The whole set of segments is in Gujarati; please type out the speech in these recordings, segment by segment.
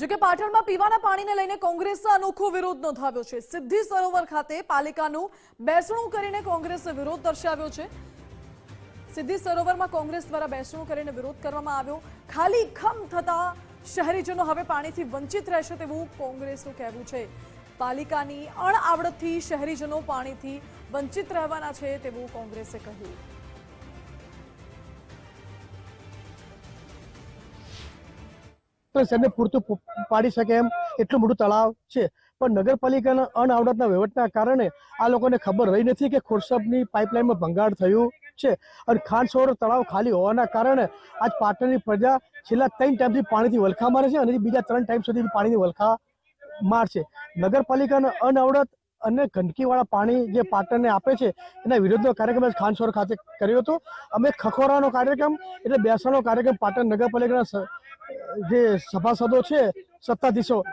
જો કે પાટણમાં પીવાના પાણીને લઈને કોંગ્રેસનો અનોખો વિરોધ નોંધાવ્યો છે. સિદ્ધિ સરોવર ખાતે પાલિકાનું બેસણું કરીને કોંગ્રેસે વિરોધ દર્શાવ્યો છે. સિદ્ધિ સરોવરમાં કોંગ્રેસ દ્વારા બેસણું કરીને વિરોધ કરવામાં આવ્યો. ખાલી ખમ થતા શહેરીજનો હવે પાણીથી વંચિત રહેશે તેવું કોંગ્રેસનું કહેવું છે. પાલિકાની અણઆવડતથી શહેરીજનો પાણીથી વંચિત રહેવાના છે તેવું કોંગ્રેસે કહ્યું. શહેરને પૂરતું પાડી શકે એમ એટલું મોટું તળાવ છે. પણ નગરપાલિકાના અનાવડતના વહીવટના કારણે આ લોકોને ખબર રહી નથી કે ખોરસબની પાઇપલાઇનમાં ભંગાણ થયું છે. અને ખાનસોર તળાવ ખાલી હોવાના કારણે આજ પાટણની પ્રજા છેલ્લા ત્રણ ટાઈમથી પાણીથી વલખા મારે છે અને બીજા ત્રણ ટાઈમ સુધી પાણીની વલખા મારશે. નગરપાલિકાના અનાવડત અને ગંદકીવાળા પાણી જે પાટણને આપે છે, એના વિરોધનો કાર્યક્રમ ખાનસોર ખાન ખાતે કર્યો હતો. અમે ખખોરાનો કાર્યક્રમ એટલે બેસવાનો કાર્યક્રમ પાટણ નગરપાલિકાના જે સભાસદો છે, સત્તાધીશો,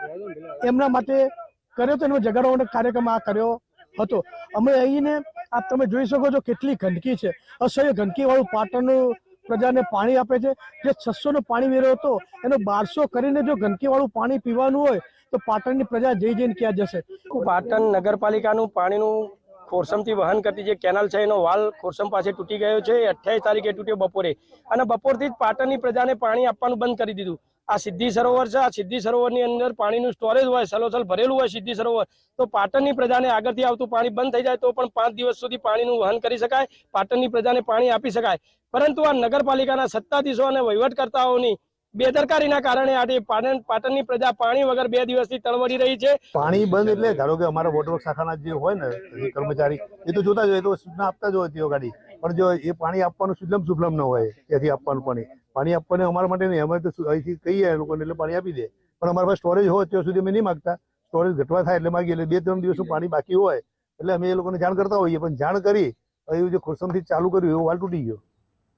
એમના માટે કર્યો હતો એનો જગાડવાનો કાર્યક્રમ આ કર્યો હતો. અમે અહીંને, આપ તમે જોઈ શકો છો કેટલી ગંદકી છે. અસહ્ય ગંદકીવાળું પાટણનું પ્રજાને પાણી આપે છે. જે છસો નું પાણી વેરો હતો, એનો બારસો કરીને જો ગંદકી વાળું પાણી પીવાનું હોય, તો પાટણની પ્રજા જઈ જઈને ક્યાં જશે? પાટણ નગરપાલિકાનું પાણીનું ખોરસમથી વહન કરતી જે કેનાલ છે, એનો વાલ ખોરસમ પાસે તૂટી ગયો છે. અઠ્યાવીસ તારીખે તૂટ્યો બપોરે. અને બપોરથી જ પાટણની પ્રજાને પાણી આપવાનું બંધ કરી દીધું. આ સિદ્ધિ સરોવર છે. આ સિદ્ધિ સરોવરની અંદર પાણીનું સ્ટોરેજ હોય, સલોસલ ભરેલું હોય સિદ્ધિ સરોવર, તો પાટણની પ્રજાને આગળથી આવતું પાણી બંધ થઈ જાય તો પણ પાંચ દિવસ સુધી પાણીનું વહન કરી શકાય. પાટણની પ્રજાને પાણી આપી શકાય. પરંતુ આ નગરપાલિકાના સત્તાધીશો અને વહીવટકર્તાઓની બેદરકારીના કારણે આજે પાટણ પાટણની પ્રજા પાણી વગર બે દિવસથી તળવડી રહી છે. પાણી બંધ એટલે ધારો કે અમારા વોટરવર્ક શાખાના જે હોય ને કર્મચારી, એ તો જોતા જ હોય તો સૂચના આપતા જ હોય તેઓ ગાડી. પણ જો એ પાણી આપવાનું સુજલમ સુફલમ ન હોય, ત્યાંથી આપવાનું પાણી. પાણી આપવાને અમારા માટે નહીં, અમે તો અહીંથી કહીએ એ લોકોને એટલે પાણી આપી દે. પણ અમારા પાસે સ્ટોરેજ હોય ત્યાં સુધી અમે નહીં માગતા. સ્ટોરેજ ઘટવા થાય એટલે માગીએ એટલે બે ત્રણ દિવસનું પાણી બાકી હોય, એટલે અમે એ લોકોને જાણ કરતા હોઈએ. પણ જાણ કરી એવું જે ખુરસમથી ચાલુ કર્યું એવો વાલ તૂટી ગયો.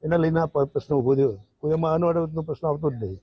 એના લઈને આ પ્રશ્ન ઊભો થયો. કોઈ એમાં અનવડતનો પ્રશ્ન આવતો જ નહીં.